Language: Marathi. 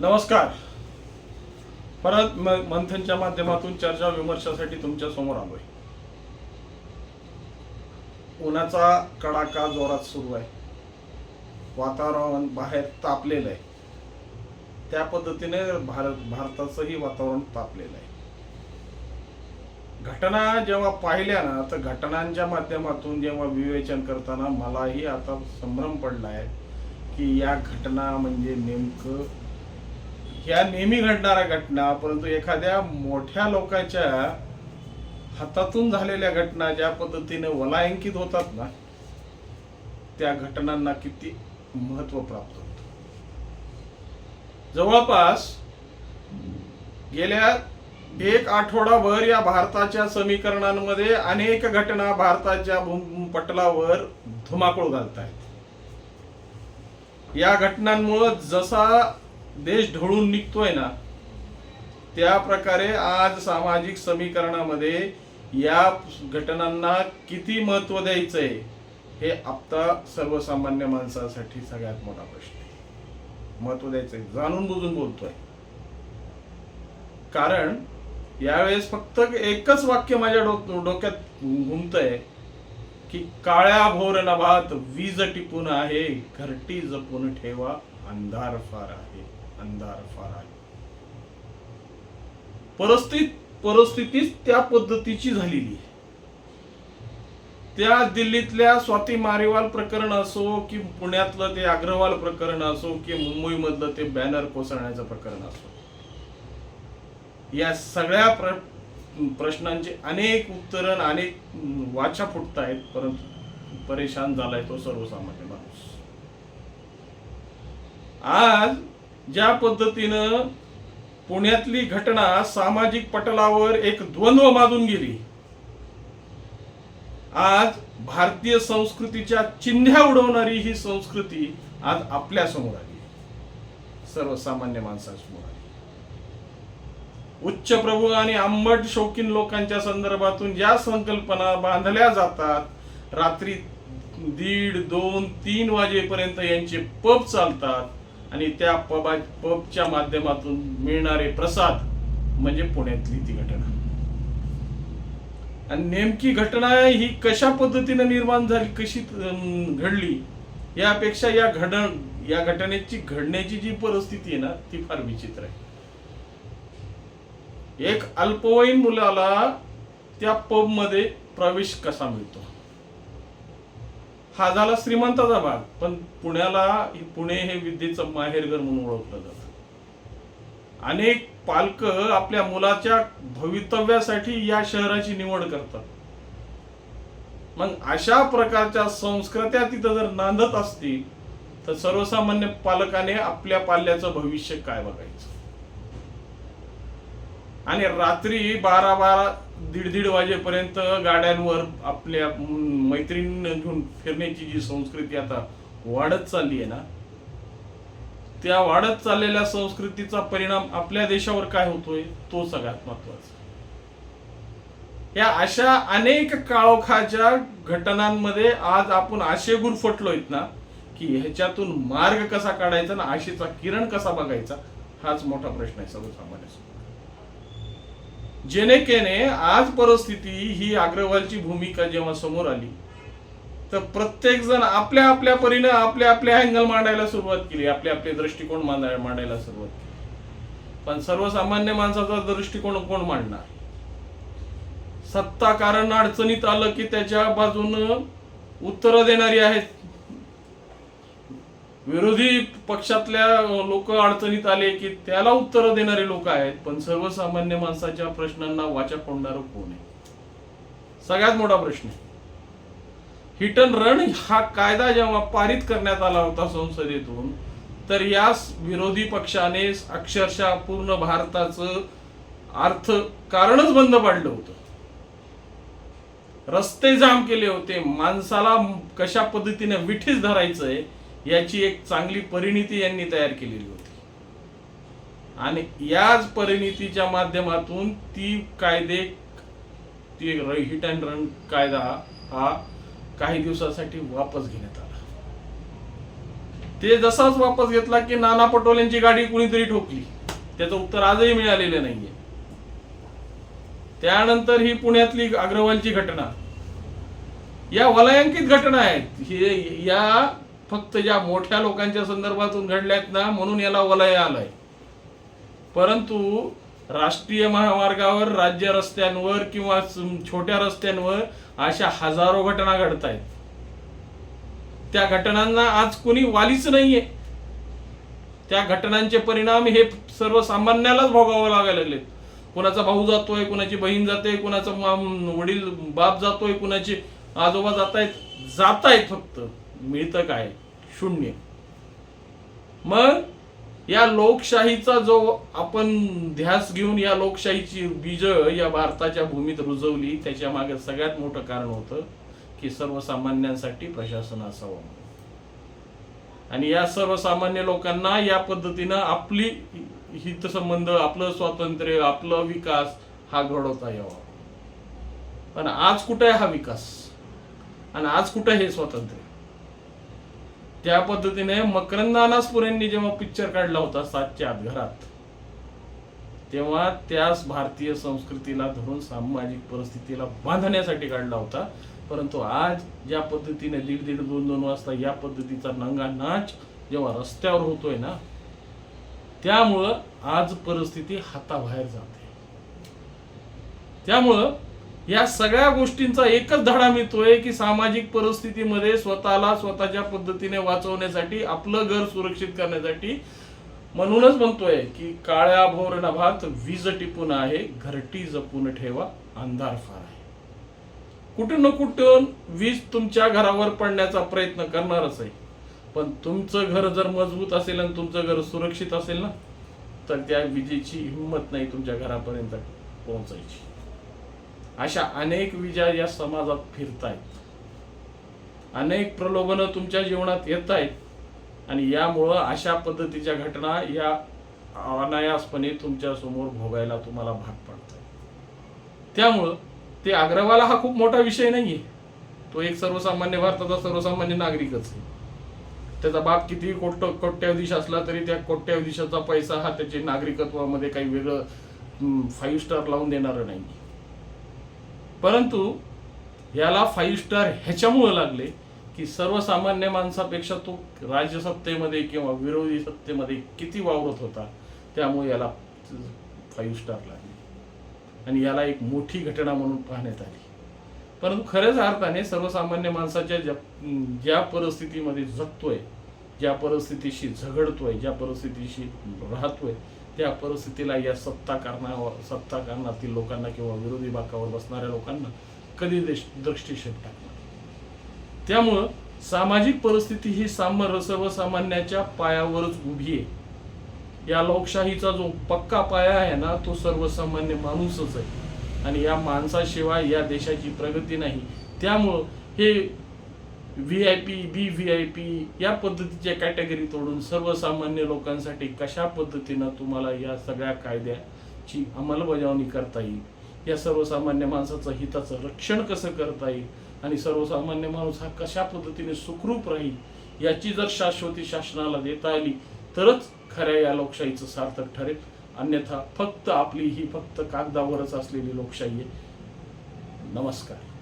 नमस्कार. परत म- मंथनच्या माध्यमातून चर्चा विमर्शासाठी तुमच्यासमोर आलोय. उन्हाचा कडाका जोरात सुरू आहे. वातावरण बाहेर तापलेलं आहे. त्या पद्धतीने भारत भारताचंही वातावरण तापलेलं आहे. घटना जेव्हा पाहिल्या ना तर घटनांच्या माध्यमातून जेव्हा विवेचन करताना मलाही आता संभ्रम पडला आहे की या घटना म्हणजे नेमकं ह्या नेहमी घडणाऱ्या घटना परंतु एखाद्या मोठ्या लोकांच्या हातातून झालेल्या घटना ज्या पद्धतीने वलायंकित होतात ना त्या घटनांना किती महत्त्व प्राप्त होत. जवळपास गेल्या एक आठवडाभर या भारताच्या समीकरणांमध्ये अनेक घटना भारताच्या पटलावर धुमाकूळ घालत आहेत या घटनांमुळं जसा देश ढळून निघतोय ना त्या प्रकारे आज सामाजिक समीकरणामध्ये या घटनांना किती महत्त्व द्यायचंय हे आता सर्वसामान्य माणसासाठी सगळ्यात मोठा प्रश्न आहे. महत्त्व द्यायचंय. जाणून बुजून बोलतोय. कारण यावेळेस फक्त एकच वाक्य माझ्या डो- डोक्यात घुमतंय की काळ्या भोर नभात वीज टिपून आहे घरटी जपून ठेवा अंधार फार आहे. अंधार फार आहे. परिस्थिती परिस्थितीच त्या पद्धतीची झालेली आहे. त्या दिल्लीतल्या स्वाती मारेवाल प्रकरण असो की पुण्यातलं ते अग्रवाल प्रकरण असो की मुंबईमधलं ते बॅनर कोसळण्याचं प्रकरण असो. या सगळ्या प्र प्रश्नांचे अनेक उत्तरं अनेक वाचा फुटत आहेत परंतु परेशान झालाय तो सर्वसामान्य माणूस. आज ज्या पद्धतीनं पुण्यातली घटना सामाजिक पटलावर एक द्वंद्व माजून गेली आज भारतीय संस्कृतीच्या चिन्ह्या उडवणारी ही संस्कृती आज आपल्यासमोर आली सर्वसामान्य माणसासमोर आली उच्च प्रभू आणि आंबट शौकीन लोकांच्या संदर्भातून ज्या संकल्पना बांधल्या जातात रात्री दीड दोन तीन वाजेपर्यंत यांचे पब चालतात आणि त्या पबा पबच्या माध्यमातून मिळणारे प्रसाद म्हणजे पुण्यातली ती घटना. आणि नेमकी घटना ही कशा पद्धतीने निर्माण झाली कशी घडली यापेक्षा या घड या घटनेची घडण्याची जी परिस्थिती आहे ना ती फार विचित्र आहे. एक अल्पवयीन मुलाला त्या पबमध्ये प्रवेश कसा मिळतो? हा झाला श्रीमंताचा भाग. पण पुण्याला पुणे हे विद्येचं माहेरघर म्हणून ओळखलं जातं. अनेक पालक आपल्या मुलाच्या भवितव्यासाठी या शहराची निवड करतात. मग अशा प्रकारच्या संस्कृत्या तिथं जर नांदत असतील तर सर्वसामान्य पालकाने आपल्या पाल्याचं भविष्य काय बघायचं? आणि रात्री बारा बारा दीड दीड वाजेपर्यंत गाड्यांवर आपल्या मैत्रीण घेऊन फिरण्याची जी संस्कृती आता वाढत चालली आहे ना त्या वाढत चाललेल्या संस्कृतीचा परिणाम आपल्या देशावर काय होतोय तो सगळ्यात महत्त्वाचा या अशा अनेक काळोखाच्या घटनांमध्ये आज आपण असे गुरफटलोयत ना की ह्याच्यातून मार्ग कसा काढायचा ना आशेचा किरण कसा बघायचा हाच मोठा प्रश्न आहे सर्वसामान्य जेनेकेने आज परिस्थिती ही अग्रवालची भूमिका जेव्हा समोर आली तर प्रत्येक जण आपल्या आपल्या परीने आपल्या आपल्या अँगल मांडायला सुरुवात केली आपले आपले दृष्टिकोन मांडाय- मांडायला सुरुवात केली. पण सर्वसामान्य माणसाचा दृष्टिकोन कोण मांडणार? सत्ता कारण अडचणीत आलं की त्याच्या बाजूनं उत्तरं देणारी आहेत विरोधी पक्षातल्या लोक अडचणीत आले की त्याला उत्तरं देणारे लोक आहेत पण सर्वसामान्य माणसाच्या प्रश्नांना वाचा फोडणार कोण आहे? सगळ्यात मोठा प्रश्न हिट अँड रन हा कायदा जेव्हा पारित करण्यात आला होता संसदेतून तर या विरोधी पक्षाने अक्षरशः पूर्ण भारताचं अर्थ कारणच बंद पाडलं होतं. रस्ते जाम केले होते माणसाला कशा पद्धतीने विठीस धरायचंय याची एक चांगली परिणिती यांनी तयार केलेली होती. आणि याच परिणितीच्या माध्यमातून ती कायदे ती हिट अँड रन कायदा हा काही दिवसासाठी वापस घेण्यात आला. ते जसाच वापस घेतला की नाना पटोलेंची गाडी कुणीतरी ठोकली. त्याचं उत्तर आजही मिळालेलं नाहीये. त्यानंतर ही पुण्यातली अग्रवालची घटना. या वलयांकित घटना आहेत. हे या फक्त ज्या मोठ्या लोकांच्या संदर्भातून घडल्यात ना म्हणून याला वलय आलंय. परंतु राष्ट्रीय महामार्गावर राज्य रस्त्यांवर किंवा छोट्या रस्त्यांवर अशा हजारो घटना घडत आहेत त्या घटनांना आज कोणी वालीच नाहीये. त्या घटनांचे परिणाम हे सर्वसामान्यालाच भोगावं लागायला लागलेत. कुणाचा भाऊ जातोय कुणाची बहीण जाते कुणाचा वडील बाप जातोय कुणाचे आजोबा जात आहेत जात आहेत फक्त. मिळतं काय? शून्य. मग या लोकशाहीचा जो आपण ध्यास घेऊन या लोकशाहीची बीज या भारताच्या भूमीत रुजवली त्याच्यामागे सगळ्यात मोठं कारण होतं की सर्वसामान्यांसाठी प्रशासन असावं आणि या सर्वसामान्य लोकांना या पद्धतीनं आपली हितसंबंध आपलं स्वातंत्र्य आपलं विकास हा घडवता यावा. पण आज कुठे आहे हा विकास? आणि आज कुठे हे स्वातंत्र्य? त्या पद्धतीने मकरंद यांनी जेव्हा पिक्चर काढला होता सातच्या आत घरात तेव्हा त्याच भारतीय संस्कृतीला धरून सामाजिक परिस्थितीला बांधण्यासाठी काढला होता. परंतु आज ज्या पद्धतीने दीड दीड दोन दोन वाजता या पद्धतीचा नंगा नाच जेव्हा रस्त्यावर होतोय ना त्यामुळं आज परिस्थिती हाताबाहेर जाते. त्यामुळं या सगळ्या गोष्टींचा एकच धडा मिळतोय की सामाजिक परिस्थितीमध्ये स्वतःला स्वतःच्या पद्धतीने वाचवण्यासाठी आपलं घर सुरक्षित करण्यासाठी. म्हणूनच म्हणतोय की काळ्या भोर नभात वीज टिपून आहे घरटी जपून ठेवा अंधार फार आहे. कुठून न कुठून वीज तुमच्या घरावर पडण्याचा प्रयत्न करणारच आहे. पण तुमचं घर जर मजबूत असेल आणि तुमचं घर सुरक्षित असेल ना तर त्या विजेची हिंमत नाही तुमच्या घरापर्यंत पोहोचायची. अशा अनेक विजा या समाजात फिरतायत. अनेक प्रलोभनं तुमच्या जीवनात येत आहेत आणि यामुळं अशा पद्धतीच्या घटना या अनायासपणे तुमच्यासमोर भोगायला तुम्हाला भाग पडत त्यामुळं ते अग्रवाला हा खूप मोठा विषय नाहीये. तो एक सर्वसामान्य भारताचा सर्वसामान्य नागरिकच आहे. त्याचा बाप कितीही कोट कोट्याधीश असला तरी त्या कोट्याधीशाचा पैसा हा त्याचे नागरिकत्वामध्ये काही वेगळं फाईव्ह स्टार लावून देणारं नाही परंतु याला फाईव्ह स्टार ह्याच्यामुळं लागले की सर्वसामान्य माणसापेक्षा तो राज्यसत्तेमध्ये किंवा विरोधी सत्तेमध्ये किती वावरत होता त्यामुळे याला फाईव्ह स्टार लागले. आणि याला एक मोठी घटना म्हणून पाहण्यात आली. परंतु खऱ्याच अर्थाने सर्वसामान्य माणसाच्या ज्या ज्या परिस्थितीमध्ये जगतोय ज्या परिस्थितीशी झगडतोय ज्या परिस्थितीशी राहतोय त्या परिस्थितीला या सत्ता कारणावर सत्ता कारणातील लोकांना किंवा विरोधी बाकावर बसणाऱ्या लोकांना कधी देश दृष्टीक्षेप टाकणार? त्यामुळं सामाजिक परिस्थिती ही सामर सर्वसामान्याच्या पायावरच उभी आहे. या लोकशाहीचा जो पक्का पाया आहे ना तो सर्वसामान्य माणूसच आहे. आणि या माणसाशिवाय या देशाची प्रगती नाही. त्यामुळं हे V I P B V I P या पद्धतीच्या कॅटेगरी तोडून सर्वसामान्य लोकांसाठी कशा पद्धतीनं तुम्हाला या सगळ्या कायद्याची अंमलबजावणी करता येईल? या सर्वसामान्य माणसाचं हिताचं रक्षण कसं करता येईल? आणि सर्वसामान्य माणूस हा कशा पद्धतीने सुखरूप राहील? याची जर शाश्वती शासनाला देता आली तरच खऱ्या या लोकशाहीचं सार्थक ठरेल. अन्यथा फक्त आपली ही फक्त कागदावरच असलेली लोकशाही आहे. नमस्कार.